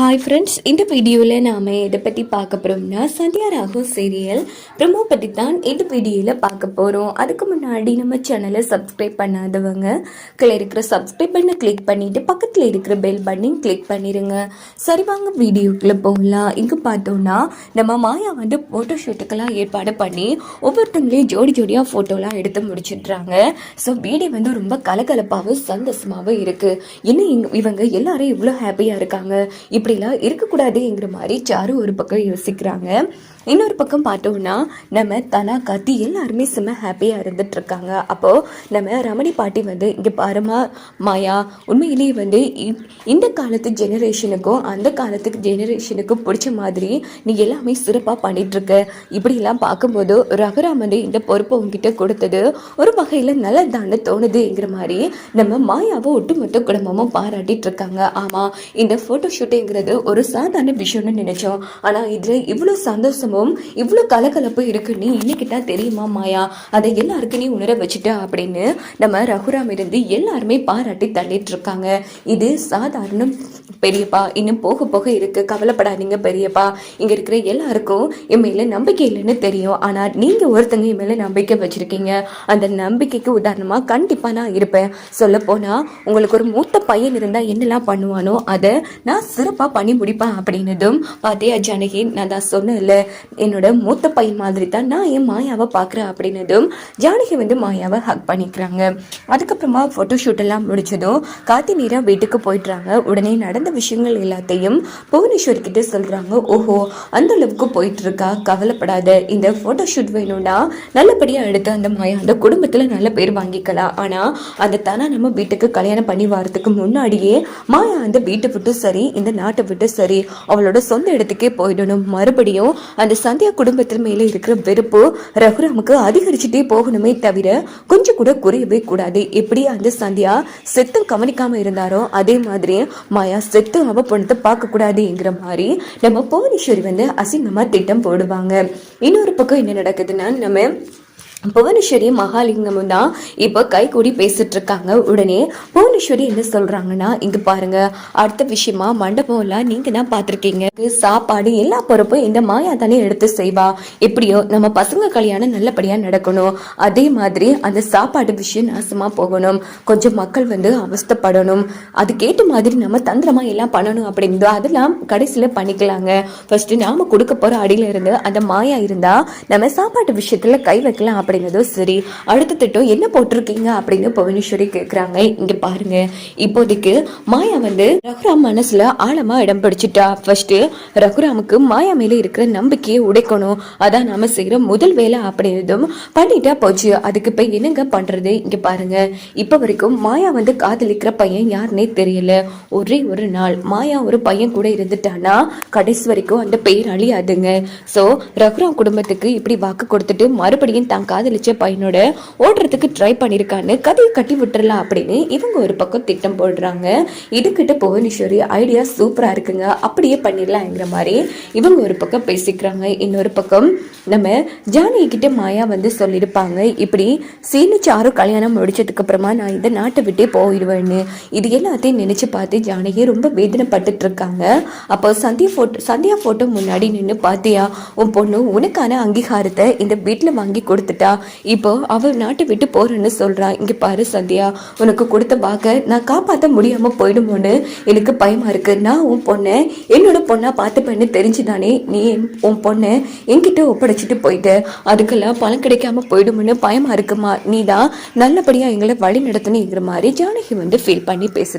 Hi friends இந்த வீடியோவில் நாம் எதை பற்றி பார்க்க போகிறோம்னா சந்தியா ராகு சீரியல் ப்ரமோ பற்றி தான் இந்த வீடியோவில் பார்க்க போகிறோம் அதுக்கு முன்னாடி நம்ம சேனலை சப்ஸ்கிரைப் பண்ணாதவங்க கீழே இருக்கிற சப்ஸ்கிரைப் பண்ண கிளிக் பண்ணிவிட்டு பக்கத்தில் இருக்கிற பெல் பட்டனையும் கிளிக் பண்ணிடுங்க சரி வாங்க வீடியோக்குள்ளே போகலாம். இங்கே பார்த்தோன்னா நம்ம மாயா வந்து ஃபோட்டோ ஷூட்டுக்கெல்லாம் ஏற்பாடு பண்ணி ஒவ்வொருத்தங்களையும் ஜோடி ஜோடியாக ஃபோட்டோலாம் எடுத்து முடிச்சிடுறாங்க. ஸோ வீடியோ வந்து ரொம்ப கலகலப்பாகவும் சந்தோஷமாகவும் இருக்குது இன்னும் இங்கே இவங்க எல்லாரும் இவ்வளோ ஹாப்பியாக இருக்காங்க. அப்படிலாம் இருக்கக்கூடாதுங்கிற மாதிரி சாரு ஒரு பக்கம் யோசிக்கிறாங்க. இன்னொரு பக்கம் பார்த்தோம்னா நம்ம தனா கத்தி எல்லாருமே செம்ம ஹாப்பியாக இருந்துட்டு இருக்காங்க அப்போது நம்ம ரமணி பாட்டி வந்து இங்கே பாருமா மாயா உண்மையிலேயே வந்து இந்த காலத்து ஜெனரேஷனுக்கும் அந்த காலத்துக்கு ஜெனரேஷனுக்கும் பிடிச்ச மாதிரி நீ எல்லாமே சிறப்பாக பண்ணிகிட்ருக்க இப்படிலாம் பார்க்கும்போது ரகுராம் வந்து இந்த பொறுப்பை உங்ககிட்ட கொடுத்தது ஒரு வகையில் நல்லதான்னு தோணுதுங்கிற மாதிரி நம்ம மாயாவை ஒட்டுமொத்த குடும்பமும் பாராட்டிட்டு இருக்காங்க ஆமாம் இந்த ஃபோட்டோ ஷூட்டுங்கிறது ஒரு சாதாரண விஷயம்னு நினச்சோம். ஆனால் இதில் இவ்வளோ சந்தோஷமும் இவ்வளோ கலகலப்பு இருக்குன்னு இன்னைக்கு தான் தெரியுமா மாயா? அதை எல்லாருக்கும் நீ உணர வச்சுட்ட அப்படின்னு நம்ம ரகுராம் இருந்து எல்லாருமே பாராட்டி தள்ளிட்டு இருக்காங்க. இது சாதாரண பெரியப்பா இன்னும் போக போக இருக்கு. கவலைப்படாதீங்க பெரியப்பா. இங்க இருக்கிற எல்லாருக்கும் என் மேல நம்பிக்கை இல்லைன்னு தெரியும். ஆனா நீங்க ஒருத்தங்க என் மேல நம்பிக்கை வச்சிருக்கீங்க. அந்த நம்பிக்கைக்கு உதாரணமா கண்டிப்பா நான் இருப்பேன். சொல்ல போனா உங்களுக்கு ஒரு மூத்த பையன் இருந்தா என்னெல்லாம் பண்ணுவானோ அதை நான் சிறப்பா பண்ணி முடிப்பேன் அப்படின்னதும் பாத்தியா ஜானகி நான் தான் சொன்னேன்ல என்னோட மூத்த பையன் மாதிரி தான் நான் என் மாயாவை பார்க்குறேன் அப்படின்னதும் ஜானகி வந்து மாயாவை ஹக் பண்ணிக்கிறாங்க. அதுக்கப்புறமா ஃபோட்டோ ஷூட் எல்லாம் முடிச்சதும் காத்தி நீரா வீட்டுக்கு போயிட்டுறாங்க உடனே நடந்த விஷயங்கள் எல்லாத்தையும் புவனேஸ்வர் கிட்ட சொல்கிறாங்க ஓஹோ அந்த அளவுக்கு போயிட்டு இருக்கா கவலைப்படாத. இந்த ஃபோட்டோ ஷூட் வேணும்னா நல்லபடியாக எடுத்து அந்த மாயா அந்த குடும்பத்தில் நல்ல பேர் வாங்கிக்கலாம். ஆனால் அந்த தானா நம்ம வீட்டுக்கு கல்யாணம் பண்ணி வரதுக்கு முன்னாடியே மாயா அந்த வீட்டை விட்டு சரி இந்த நாட்டை விட்டு சரி அவளோட சொந்த இடத்துக்கே போயிடணும். மறுபடியும் அந்த சந்தியா குடும்பத்தின் மேலே இருக்கிற வெறுப்பு ரகுராமுக்கு அதிகரிச்சுட்டே போகணுமே தவிர கொஞ்சம் கூட குறையவே கூடாது. எப்படி அந்த சந்தியா செத்தும் கவனிக்காம இருந்தாரோ அதே மாதிரி மாயா செத்து அவ பொண்ணத்தை பார்க்கக்கூடாதுங்கிற மாதிரி நம்ம புவனேஸ்வரி வந்து அசிங்கமாக திட்டம் போடுவாங்க. இன்னொரு பக்கம் என்ன நடக்குதுன்னா நம்ம புவனேஸ்வரி மகாலிங்கமும் தான் இப்போ கை கூடி பேசிட்டு இருக்காங்க. உடனே புவனேஸ்வரி என்ன சொல்றாங்கன்னா இங்க பாருங்க அடுத்த விஷயமா மண்டபம்லாம் நீங்க தான் பார்த்துருக்கீங்க. சாப்பாடு எல்லா பொறுப்பும் இந்த மாயா தானே எடுத்து செய்வா. எப்படியோ நம்ம பசங்க கல்யாணம் நல்லபடியா நடக்கணும். அதே மாதிரி அந்த சாப்பாடு விஷயம் நாசமா போகணும். கொஞ்சம் மக்கள் வந்து அவஸ்தைப்படணும். அதுக்கேற்ற மாதிரி நம்ம தந்திரமா எல்லாம் பண்ணணும் அப்படின்னு அதெல்லாம் கடைசியில பண்ணிக்கலாங்க. ஃபர்ஸ்ட் நாம கொடுக்க போற அடியில இருந்து அந்த மாயா இருந்தா நம்ம சாப்பாட்டு விஷயத்துல கை வைக்கலாம் அப்படிங்கிறதும் சரி. அடுத்த திட்டம் என்ன போட்டிருக்கீங்க? அப்படின்னு புவனேஸ்வரி கேட்குறாங்க இங்க பாருங்க. இப்போதைக்கு மாயா வந்து ரகுராம் மனசுல ஆழமா இடம் பிடிச்சிட்டா. ஃபர்ஸ்ட் ரகுராமுக்கு மாயா மேல இருக்கிற நம்பிக்கையை உடைக்கணும். அதான் நாம செய்யற முதல் வேலை அப்படின்னதும் பண்ணிட்டா போச்சு. அதுக்கு இப்ப என்னங்க பண்றது? இங்க பாருங்க. இப்ப வரைக்கும் மாயா வந்து காதலிக்கிற பையன் யாருன்னே தெரியல. ஒரே ஒரு நாள் மாயா ஒரு பையன் கூட இருந்துட்டானா? கடைசி வரைக்கும் அந்த பெயர் அழியாதுங்க சோ ரகுராம் குடும்பத்துக்கு இப்படி வாக்கு கொடுத்துட்டு மறுபடியும் தான் காதலிச்ச பையனோட ஓடுறதுக்கு ட்ரை பண்ணியிருக்கான்னு கதையை கட்டி விட்டுறலாம் அப்படின்னு இவங்க ஒரு பக்கம் திட்டம் போடுறாங்க. இதுக்கிட்ட புவனேஸ்வரி ஐடியா சூப்பராக இருக்குங்க. அப்படியே பண்ணிடலாங்கிற மாதிரி இவங்க ஒரு பக்கம் பேசிக்கிறாங்க. இன்னொரு பக்கம் நம்ம ஜானகி கிட்ட மாயா வந்து சொல்லியிருப்பாங்க. இப்படி சீனிச்சாரும் கல்யாணம் முடிச்சதுக்கு அப்புறமா நான் இந்த நாட்டை விட்டே போயிடுவேன்னு. இது எல்லாத்தையும் நினைச்சு பார்த்து ஜானகி ரொம்ப வேதனைப்பட்டுட்டு இருக்காங்க. அப்போ சந்தியா போட்டோ சந்தியா போட்டோ முன்னாடி நின்று பார்த்தியா உன் பொண்ணு உனக்கான அங்கீகாரத்தை இந்த வீட்டில் வாங்கி கொடுத்துட்டா இப்போ அவள் நாட்டை விட்டு போறேன்னு சொல்றா. இங்க பாரு சந்தியா உனக்கு கொடுத்த வாக்க நான் காப்பாற்ற முடியாம போயிடுமோன்னு எனக்கு பயமா இருக்கு. நான் உன் பொண்ணை என்னோட பொண்ணா பார்த்துப்பேன்னு தெரிஞ்சுதானே நீ என் உன் பொண்ணை என்கிட்ட ஒப்படைச்சிட்டு போயிட்ட. அதுக்கெல்லாம் பணம் கிடைக்காம போயிடுமோன்னு பயமா இருக்குமா? நீ தான் நல்லபடியா எங்களை வழி நடத்தணுங்கிற மாதிரி ஜானகி வந்து ஃபீல் பண்ணி பேசு